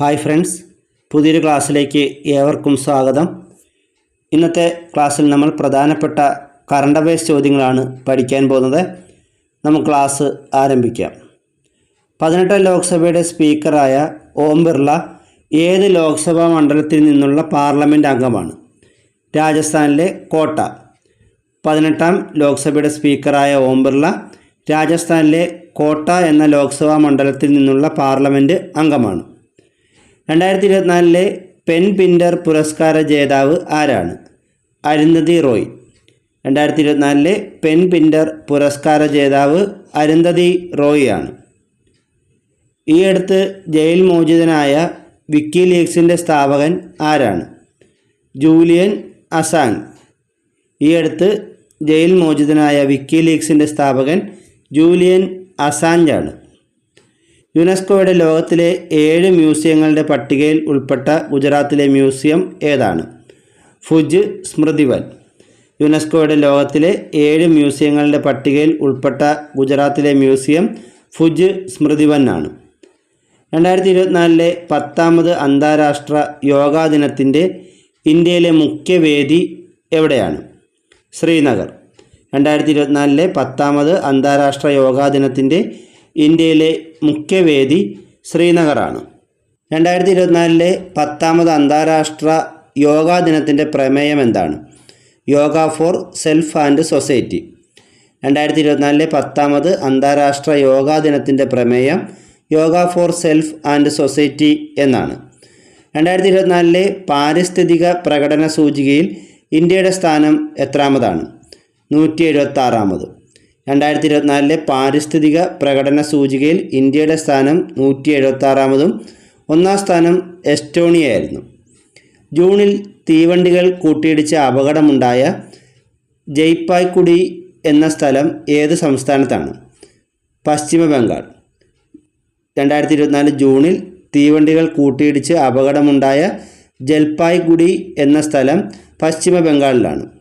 Hi friends പുതിയൊരു ക്ലാസ്സിലേക്ക് ഏവർക്കും സ്വാഗതം. ഇന്നത്തെ ക്ലാസ്സിൽ നമ്മൾ പ്രധാനപ്പെട്ട കറണ്ട് അഫയേഴ്സ് ചോദ്യങ്ങളാണ് പഠിക്കാൻ പോകുന്നത്. നമുക്ക് ക്ലാസ് ആരംഭിക്കാം. പതിനെട്ടാം ലോക്സഭയുടെ സ്പീക്കറായ ഓം ബിർള ഏത് ലോക്സഭാ മണ്ഡലത്തിൽ നിന്നുള്ള പാർലമെന്റ് അംഗമാണ്? രാജസ്ഥാനിലെ കോട്ട. പതിനെട്ടാം ലോക്സഭയുടെ സ്പീക്കറായ ഓം ബിർള രാജസ്ഥാനിലെ കോട്ട എന്ന ലോക്സഭാ മണ്ഡലത്തിൽ നിന്നുള്ള പാർലമെന്റ് അംഗമാണ്. രണ്ടായിരത്തി ഇരുപത്തിനാലിലെ പെൻ പിൻഡർ പുരസ്കാര ജേതാവ് ആരാണ്? അരുന്ധതി റോയ്. രണ്ടായിരത്തി ഇരുപത്തിനാലിലെ പെൻ പിൻഡർ പുരസ്കാര ജേതാവ് അരുന്ധതി റോയ് ആണ് ഈ അടുത്ത് ജയിൽ മോചിതനായ വിക്കി ലീഗ്സിന്റെ സ്ഥാപകൻ ആരാണ്? Julian Assange. ഈ അടുത്ത് ജയിൽ മോചിതനായ വിക്കി ലീഗ്സിന്റെ സ്ഥാപകൻ ജൂലിയൻ അസാഞ്ചാണ്. യുനെസ്കോയുടെ ലോകത്തിലെ ഏഴ് മ്യൂസിയങ്ങളുടെ പട്ടികയിൽ ഉൾപ്പെട്ട ഗുജറാത്തിലെ മ്യൂസിയം ഏതാണ്? ഫുജ് സ്മൃതിവൻ. യുനെസ്കോയുടെ ലോകത്തിലെ ഏഴ് മ്യൂസിയങ്ങളുടെ പട്ടികയിൽ ഉൾപ്പെട്ട ഗുജറാത്തിലെ മ്യൂസിയം ഫുജ് സ്മൃതിവൻ ആണ്. രണ്ടായിരത്തി ഇരുപത്തിനാലിലെ പത്താമത് അന്താരാഷ്ട്ര യോഗാ ദിനത്തിന്റെ ഇന്ത്യയിലെ മുഖ്യവേദി എവിടെയാണ്? ശ്രീനഗർ. രണ്ടായിരത്തി ഇരുപത്തിനാലിലെ പത്താമത് അന്താരാഷ്ട്ര യോഗാ ദിനത്തിന്റെ ഇന്ത്യയിലെ മുഖ്യവേദി ശ്രീനഗറാണ്. രണ്ടായിരത്തി ഇരുപത്തിനാലിലെ പത്താമത് അന്താരാഷ്ട്ര യോഗാ ദിനത്തിന്റെ പ്രമേയം എന്താണ്? Yoga for self and society. രണ്ടായിരത്തി ഇരുപത്തിനാലിലെ പത്താമത് അന്താരാഷ്ട്ര യോഗാ ദിനത്തിന്റെ പ്രമേയം yoga for self and society എന്നാണ്. രണ്ടായിരത്തി ഇരുപത്തിനാലിലെ പാരിസ്ഥിതിക പ്രകടന സൂചികയിൽ ഇന്ത്യയുടെ സ്ഥാനം എത്രാമതാണ്? നൂറ്റി എഴുപത്തി ആറാമത് രണ്ടായിരത്തി ഇരുപത്തിനാലിലെ പാരിസ്ഥിതിക പ്രകടന സൂചികയിൽ ഇന്ത്യയുടെ സ്ഥാനം നൂറ്റി എഴുപത്താറാമതും ഒന്നാം സ്ഥാനം എസ്റ്റോണിയയായിരുന്നു. ജൂണിൽ തീവണ്ടികൾ കൂട്ടിയിടിച്ച അപകടമുണ്ടായ ജയ്പായ്ക്കുടി എന്ന സ്ഥലം ഏത് സംസ്ഥാനത്താണ്? പശ്ചിമ ബംഗാൾ. രണ്ടായിരത്തി ഇരുപത്തിനാല് ജൂണിൽ തീവണ്ടികൾ കൂട്ടിയിടിച്ച് അപകടമുണ്ടായ ജൽപായ്ഗുഡി എന്ന സ്ഥലം പശ്ചിമ ബംഗാളിലാണ്.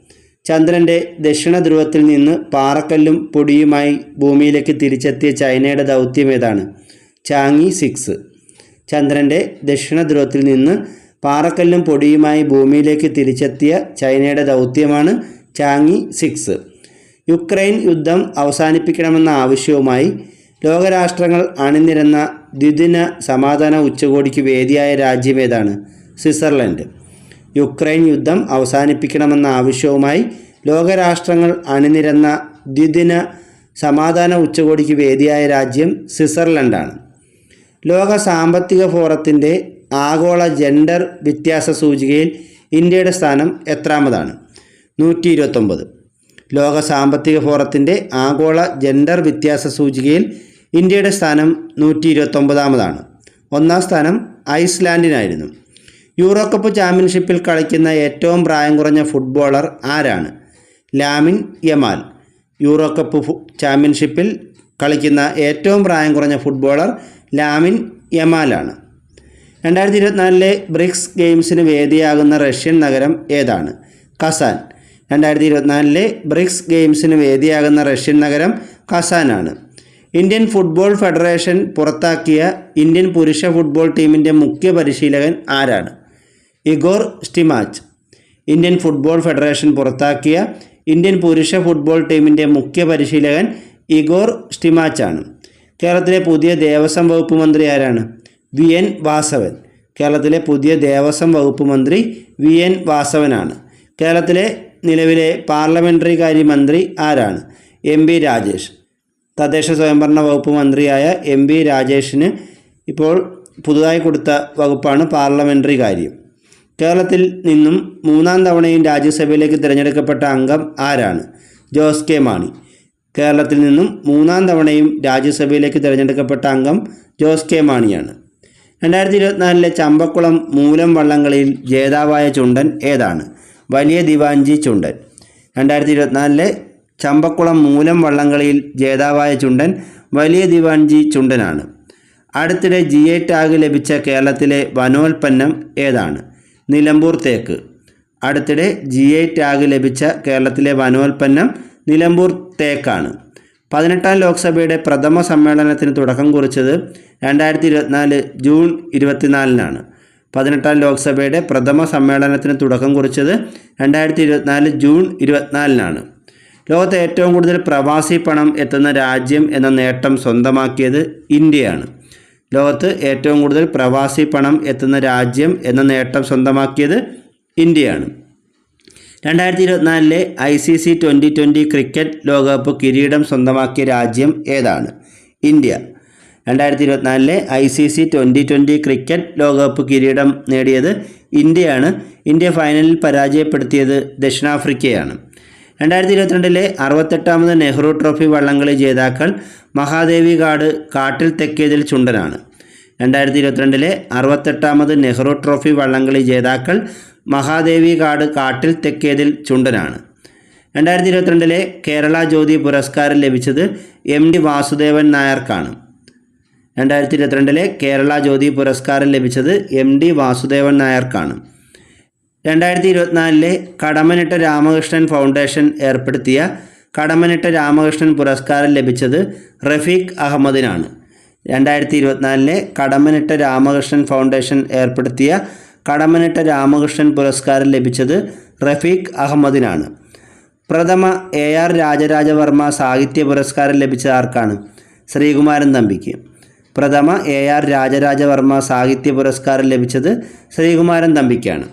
ചന്ദ്രന്റെ ദക്ഷിണ ധ്രുവത്തിൽ നിന്ന് പാറക്കല്ലും പൊടിയുമായി ഭൂമിയിലേക്ക് തിരിച്ചെത്തിയ ചൈനയുടെ ദൗത്യം ഏതാണ്? Chang'e six. ചന്ദ്രന്റെ ദക്ഷിണ ധ്രുവത്തിൽ നിന്ന് പാറക്കല്ലും പൊടിയുമായി ഭൂമിയിലേക്ക് തിരിച്ചെത്തിയ ചൈനയുടെ ദൗത്യമാണ് ചാങ്ങി സിക്സ്. യുക്രൈൻ യുദ്ധം അവസാനിപ്പിക്കണമെന്ന ആവശ്യവുമായി ലോകരാഷ്ട്രങ്ങൾ അണിനിരന്ന ദ്വിദിന സമാധാന ഉച്ചകോടിക്ക് വേദിയായ രാജ്യം ഏതാണ്? സ്വിറ്റ്സർലൻഡ്. യുക്രൈൻ യുദ്ധം അവസാനിപ്പിക്കണമെന്ന ആവശ്യവുമായി ലോകരാഷ്ട്രങ്ങൾ അണിനിരന്ന ദ്വിദിന സമാധാന ഉച്ചകോടിക്ക് വേദിയായ രാജ്യം സ്വിറ്റ്സർലൻഡാണ്. ലോക സാമ്പത്തിക ഫോറത്തിന്റെ ആഗോള ജെൻഡർ വ്യത്യാസ സൂചികയിൽ ഇന്ത്യയുടെ സ്ഥാനം എത്രാമതാണ്? നൂറ്റി ഇരുപത്തൊമ്പത് ലോക സാമ്പത്തിക ഫോറത്തിന്റെ ആഗോള ജെൻഡർ വ്യത്യാസ സൂചികയിൽ ഇന്ത്യയുടെ സ്ഥാനം നൂറ്റി ഇരുപത്തൊമ്പതാമതാണ് ഒന്നാം സ്ഥാനം ഐസ്ലാൻഡിനായിരുന്നു. യൂറോ കപ്പ് ചാമ്പ്യൻഷിപ്പിൽ കളിക്കുന്ന ഏറ്റവും പ്രായം കുറഞ്ഞ ഫുട്ബോളർ ആരാണ്? Lamine Yamal. യൂറോ കപ്പ് ചാമ്പ്യൻഷിപ്പിൽ കളിക്കുന്ന ഏറ്റവും പ്രായം കുറഞ്ഞ ഫുട്ബോളർ ലാമിൻ യമാലാണ്. രണ്ടായിരത്തി ഇരുപത്തിനാലിലെ ബ്രിക്സ് ഗെയിംസിന് വേദിയാകുന്ന റഷ്യൻ നഗരം ഏതാണ്? കസാൻ. രണ്ടായിരത്തി ഇരുപത്തിനാലിലെ ബ്രിക്സ് ഗെയിംസിന് വേദിയാകുന്ന റഷ്യൻ നഗരം കസാനാണ്. ഇന്ത്യൻ ഫുട്ബോൾ ഫെഡറേഷൻ പുറത്താക്കിയ ഇന്ത്യൻ പുരുഷ ഫുട്ബോൾ ടീമിന്റെ മുഖ്യ പരിശീലകൻ ആരാണ്? Igor Stimac Indian football federation പുറത്താക്കിയ ഇന്ത്യൻ പുരുഷ ഫുട്ബോൾ ടീമിന്റെ മുഖ്യ പരിശീലകൻ ഇഗോർ സ്റ്റിമാച്ചാണ് കേരളത്തിലെ പുതിയ ദേവസ്വം വകുപ്പ് മന്ത്രി ആരാണ്? വി. എൻ. വാസവൻ. കേരളത്തിലെ പുതിയ ദേവസ്വം വകുപ്പ് മന്ത്രി വി. എൻ. വാസവനാണ്. കേരളത്തിലെ നിലവിലെ പാർലമെന്ററി കാര്യമന്ത്രി ആരാണ്? എം. ബി രാജേഷ്. തദ്ദേശ സ്വയംഭരണ വകുപ്പ് മന്ത്രിയായ എം. ബി രാജേഷിന് ഇപ്പോൾ പുതുതായി കൊടുത്ത വകുപ്പാണ് പാർലമെന്ററി കാര്യം. കേരളത്തിൽ നിന്നും മൂന്നാം തവണയും രാജ്യസഭയിലേക്ക് തിരഞ്ഞെടുക്കപ്പെട്ട അംഗം ആരാണ്? ജോസ് കെ. മാണി. കേരളത്തിൽ നിന്നും മൂന്നാം തവണയും രാജ്യസഭയിലേക്ക് തിരഞ്ഞെടുക്കപ്പെട്ട അംഗം ജോസ് കെ. മാണിയാണ്. രണ്ടായിരത്തി ഇരുപത്തിനാലിലെ ചമ്പക്കുളം മൂലം വള്ളംകളിയിൽ ജേതാവായ ചുണ്ടൻ ഏതാണ്? വലിയ ദിവാഞ്ചി ചുണ്ടൻ. രണ്ടായിരത്തി ഇരുപത്തിനാലിലെ ചമ്പക്കുളം മൂലം വള്ളംകളിയിൽ ജേതാവായ ചുണ്ടൻ വലിയ ദിവാഞ്ചി ചുണ്ടനാണ്. അടുത്തിടെ ജി. ടാഗ് ലഭിച്ച കേരളത്തിലെ വനോൽപ്പന്നം ഏതാണ്? നിലമ്പൂർ തേക്ക് അടുത്തിടെ ജി ഐ ടാഗ് ലഭിച്ച കേരളത്തിലെ വനോൽപ്പന്നം നിലമ്പൂർ തേക്കാണ് പതിനെട്ടാം ലോക്സഭയുടെ പ്രഥമ സമ്മേളനത്തിന് തുടക്കം കുറിച്ചത് രണ്ടായിരത്തി ഇരുപത്തിനാല് ജൂൺ ഇരുപത്തിനാലിനാണ്. പതിനെട്ടാം ലോക്സഭയുടെ പ്രഥമ സമ്മേളനത്തിന് തുടക്കം കുറിച്ചത് രണ്ടായിരത്തി ഇരുപത്തിനാല് ജൂൺ ഇരുപത്തിനാലിനാണ്. ലോകത്തെ ഏറ്റവും കൂടുതൽ പ്രവാസി പണം എത്തുന്ന രാജ്യം എന്ന നേട്ടം സ്വന്തമാക്കിയത് ഇന്ത്യയാണ്. ലോകത്ത് ഏറ്റവും കൂടുതൽ പ്രവാസി പണം എത്തുന്ന രാജ്യം എന്ന നേട്ടം സ്വന്തമാക്കിയത് ഇന്ത്യയാണ്. രണ്ടായിരത്തി ഇരുപത്തിനാലിലെ I C C twenty twenty cricket ലോകകപ്പ് കിരീടം സ്വന്തമാക്കിയ രാജ്യം ഏതാണ്? ഇന്ത്യ. രണ്ടായിരത്തി ഇരുപത്തിനാലിലെ I C C twenty twenty cricket ലോകകപ്പ് കിരീടം നേടിയത് ഇന്ത്യയാണ്. ഇന്ത്യ ഫൈനലിൽ പരാജയപ്പെടുത്തിയത് ദക്ഷിണാഫ്രിക്കയാണ്. രണ്ടായിരത്തി ഇരുപത്തിരണ്ടിലെ അറുപത്തെട്ടാമത് നെഹ്റു ട്രോഫി വള്ളംകളി ജേതാക്കൾ മഹാദേവി കാട് കാട്ടിൽ തെക്കേതിൽ ചുണ്ടനാണ്. രണ്ടായിരത്തി ഇരുപത്തിരണ്ടിലെ അറുപത്തെട്ടാമത് നെഹ്റു ട്രോഫി വള്ളംകളി ജേതാക്കൾ മഹാദേവി കാട് കാട്ടിൽ തെക്കേതിൽ ചുണ്ടനാണ്. രണ്ടായിരത്തി ഇരുപത്തിരണ്ടിലെ കേരള ജ്യോതി പുരസ്കാരം ലഭിച്ചത് എം ഡി വാസുദേവൻ നായർക്കാണ്. രണ്ടായിരത്തി ഇരുപത്തിരണ്ടിലെ കേരള ജ്യോതി പുരസ്കാരം ലഭിച്ചത് എം ഡി വാസുദേവൻ നായർക്കാണ്. രണ്ടായിരത്തി ഇരുപത്തിനാലിലെ കടമനിട്ട രാമകൃഷ്ണൻ ഫൗണ്ടേഷൻ ഏർപ്പെടുത്തിയ കടമനിട്ട രാമകൃഷ്ണൻ പുരസ്കാരം ലഭിച്ചത് റഫീഖ് അഹമ്മദിനാണ്. രണ്ടായിരത്തി ഇരുപത്തിനാലിലെ കടമനിട്ട രാമകൃഷ്ണൻ ഫൗണ്ടേഷൻ ഏർപ്പെടുത്തിയ കടമനിട്ട രാമകൃഷ്ണൻ പുരസ്കാരം ലഭിച്ചത് റഫീഖ് അഹമ്മദിനാണ്. പ്രഥമ എ ആർ രാജരാജവർമ്മ സാഹിത്യ പുരസ്കാരം ലഭിച്ചത് ആർക്കാണ്? ശ്രീകുമാരൻ തമ്പിക്ക്. പ്രഥമ എ ആർ രാജരാജവർമ്മ സാഹിത്യ പുരസ്കാരം ലഭിച്ചത് ശ്രീകുമാരൻ തമ്പിക്കാണ്.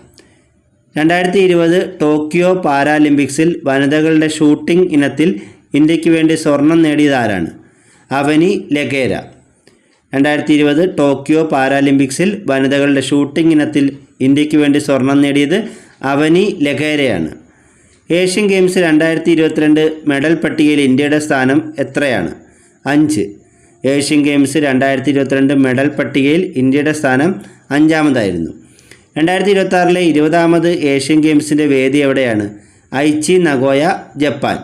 രണ്ടായിരത്തി ഇരുപത് ടോക്കിയോ പാരാലിമ്പിക്സിൽ വനിതകളുടെ ഷൂട്ടിംഗ് ഇനത്തിൽ ഇന്ത്യയ്ക്ക് വേണ്ടി സ്വർണം നേടിയത് ആരാണ്? അവനി ലഗേര. രണ്ടായിരത്തി ഇരുപത് ടോക്കിയോ പാരാലിമ്പിക്സിൽ വനിതകളുടെ ഷൂട്ടിംഗ് ഇനത്തിൽ ഇന്ത്യയ്ക്ക് വേണ്ടി സ്വർണം നേടിയത് അവനി ലഗേരയാണ്. ഏഷ്യൻ ഗെയിംസ് രണ്ടായിരത്തി ഇരുപത്തിരണ്ട് മെഡൽ പട്ടികയിൽ ഇന്ത്യയുടെ സ്ഥാനം എത്രയാണ്? അഞ്ച്. ഏഷ്യൻ ഗെയിംസ് രണ്ടായിരത്തി ഇരുപത്തിരണ്ട് മെഡൽ പട്ടികയിൽ ഇന്ത്യയുടെ സ്ഥാനം അഞ്ചാമതായിരുന്നു. രണ്ടായിരത്തി ഇരുപത്തി ആറിലെ ഇരുപതാമത് ഏഷ്യൻ ഗെയിംസിന്റെ വേദി എവിടെയാണ്? Aichi Nagoya Japan.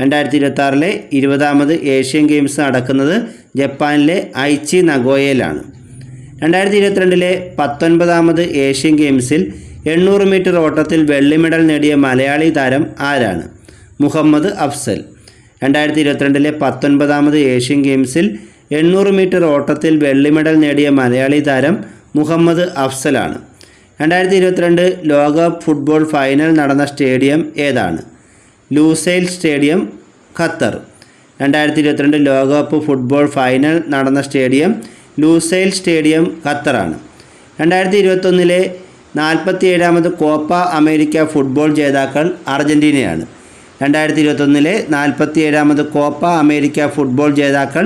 രണ്ടായിരത്തി ഇരുപത്തി ആറിലെ ഇരുപതാമത് ഏഷ്യൻ ഗെയിംസ് നടക്കുന്നത് ജപ്പാനിലെ ഐച്ചി നഗോയയിലാണ്. രണ്ടായിരത്തി ഇരുപത്തിരണ്ടിലെ പത്തൊൻപതാമത് ഏഷ്യൻ ഗെയിംസിൽ എണ്ണൂറ് മീറ്റർ ഓട്ടത്തിൽ വെള്ളി മെഡൽ നേടിയ മലയാളി താരം ആരാണ്? മുഹമ്മദ് അഫ്സൽ. രണ്ടായിരത്തി ഇരുപത്തിരണ്ടിലെ പത്തൊൻപതാമത് ഏഷ്യൻ ഗെയിംസിൽ എണ്ണൂറ് മീറ്റർ ഓട്ടത്തിൽ വെള്ളി മെഡൽ നേടിയ മലയാളി താരം മുഹമ്മദ് അഫ്സലാണ്. രണ്ടായിരത്തി ഇരുപത്തിരണ്ട് ലോകകപ്പ് ഫുട്ബോൾ ഫൈനൽ നടന്ന സ്റ്റേഡിയം ഏതാണ്? Lusail stadium Qatar. രണ്ടായിരത്തി ഇരുപത്തിരണ്ട് ലോകകപ്പ് ഫുട്ബോൾ ഫൈനൽ നടന്ന സ്റ്റേഡിയം ലൂസൈൽ സ്റ്റേഡിയം ഖത്തറാണ്. രണ്ടായിരത്തി ഇരുപത്തൊന്നിലെ നാൽപ്പത്തി ഏഴാമത് കോപ്പ അമേരിക്ക ഫുട്ബോൾ ജേതാക്കൾ അർജന്റീനയാണ് രണ്ടായിരത്തി ഇരുപത്തൊന്നിലെ നാൽപ്പത്തി ഏഴാമത് കോപ്പ അമേരിക്ക ഫുട്ബോൾ ജേതാക്കൾ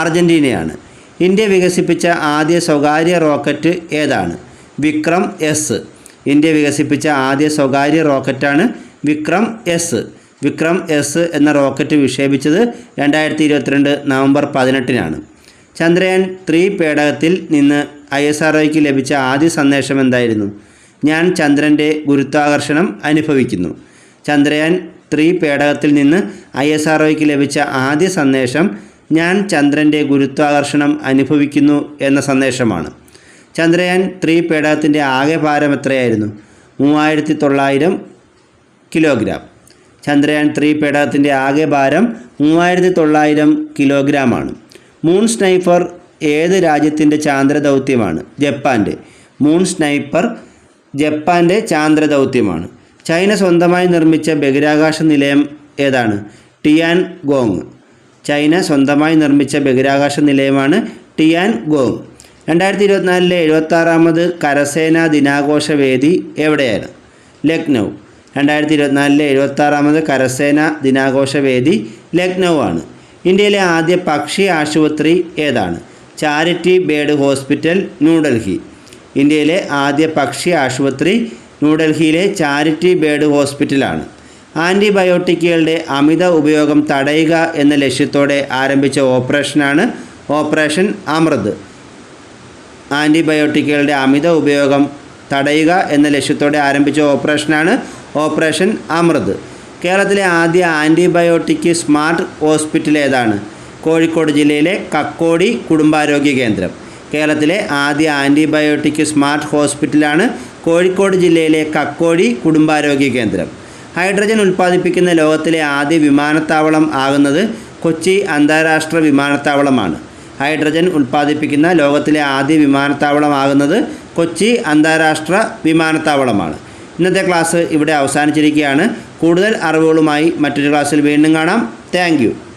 അർജന്റീനയാണ് ഇന്ത്യ വികസിപ്പിച്ച ആദ്യ സ്വകാര്യ റോക്കറ്റ് ഏതാണ്? വിക്രം എസ്. ഇന്ത്യ വികസിപ്പിച്ച ആദ്യ സ്വകാര്യ റോക്കറ്റാണ് വിക്രം എസ്. വിക്രം എസ് എന്ന റോക്കറ്റ് വിക്ഷേപിച്ചത് രണ്ടായിരത്തി ഇരുപത്തിരണ്ട് നവംബർ പതിനെട്ടിനാണ്. ചന്ദ്രയാൻ ത്രീ പേടകത്തിൽ നിന്ന് ഐ എസ് ആർ ലഭിച്ച ആദ്യ സന്ദേശം എന്തായിരുന്നു? ഞാൻ ചന്ദ്രന്റെ ഗുരുത്വാകർഷണം അനുഭവിക്കുന്നു. ചന്ദ്രയാൻ ത്രീ പേടകത്തിൽ നിന്ന് ഐ എസ് ആർ ലഭിച്ച ആദ്യ സന്ദേശം ഞാൻ ചന്ദ്രന്റെ ഗുരുത്വാകർഷണം അനുഭവിക്കുന്നു എന്ന സന്ദേശമാണ്. ചന്ദ്രയാൻ ത്രീ പേടകത്തിന്റെ ആകെ ഭാരം എത്രയായിരുന്നു? മൂവായിരത്തി തൊള്ളായിരം കിലോഗ്രാം. ചന്ദ്രയാൻ ത്രീ പേടകത്തിന്റെ ആകെ ഭാരം മൂവായിരത്തി തൊള്ളായിരം കിലോഗ്രാമാണ്. മൂൺ സ്നൈപ്പർ ഏത് രാജ്യത്തിന്റെ ചാന്ദ്ര ദൗത്യമാണ് ജപ്പാന്റെ മൂൺ സ്നൈപ്പർ ജപ്പാന്റെ ചാന്ദ്ര ദൗത്യമാണ് ചൈന സ്വന്തമായി നിർമ്മിച്ച ബഹിരാകാശ നിലയം ഏതാണ്? ടിയാൻ ഗോങ് ചൈന സ്വന്തമായി നിർമ്മിച്ച ബഹിരാകാശ നിലയമാണ് ടിയാൻ ഗോങ് രണ്ടായിരത്തി ഇരുപത്തിനാലിലെ എഴുപത്താറാമത് കരസേനാ ദിനാഘോഷ വേദി എവിടെയാണ് ലക്നൗ. രണ്ടായിരത്തി ഇരുപത്തിനാലിലെ എഴുപത്താറാമത് കരസേന ദിനാഘോഷ വേദി ലക്നൗ ആണ് ഇന്ത്യയിലെ ആദ്യ പക്ഷി ആശുപത്രി ഏതാണ്? Charity bird hospital New Delhi. ഇന്ത്യയിലെ ആദ്യ പക്ഷി ആശുപത്രി ന്യൂഡൽഹിയിലെ ചാരിറ്റി ബേഡ് ഹോസ്പിറ്റലാണ്. ആന്റിബയോട്ടിക്കുകളുടെ അമിത ഉപയോഗം തടയുക എന്ന ലക്ഷ്യത്തോടെ ആരംഭിച്ച ഓപ്പറേഷനാണ് ഓപ്പറേഷൻ അമൃത്. ആന്റിബയോട്ടിക്കുകളുടെ അമിത ഉപയോഗം തടയുക എന്ന ലക്ഷ്യത്തോടെ ആരംഭിച്ച ഓപ്പറേഷനാണ് ഓപ്പറേഷൻ അമൃത്. കേരളത്തിലെ ആദ്യ ആന്റിബയോട്ടിക് സ്മാർട്ട് ഹോസ്പിറ്റൽ ഏതാണ് കോഴിക്കോട് ജില്ലയിലെ കക്കോടി കുടുംബാരോഗ്യ കേന്ദ്രം. കേരളത്തിലെ ആദ്യ ആന്റിബയോട്ടിക് സ്മാർട്ട് ഹോസ്പിറ്റലാണ് കോഴിക്കോട് ജില്ലയിലെ കക്കോടി കുടുംബാരോഗ്യ കേന്ദ്രം. ഹൈഡ്രജൻ ഉൽപ്പാദിപ്പിക്കുന്ന ലോകത്തിലെ ആദ്യ വിമാനത്താവളം ആകുന്നത് കൊച്ചി അന്താരാഷ്ട്ര വിമാനത്താവളമാണ്. ഹൈഡ്രജൻ ഉൽപ്പാദിപ്പിക്കുന്ന ലോകത്തിലെ ആദ്യ വിമാനത്താവളമാകുന്നത് കൊച്ചി അന്താരാഷ്ട്ര വിമാനത്താവളമാണ്. ഇന്നത്തെ ക്ലാസ് ഇവിടെ അവസാനിച്ചിരിക്കുകയാണ്. കൂടുതൽ അറിവുകളുമായി മറ്റൊരു ക്ലാസ്സിൽ വീണ്ടും കാണാം. താങ്ക്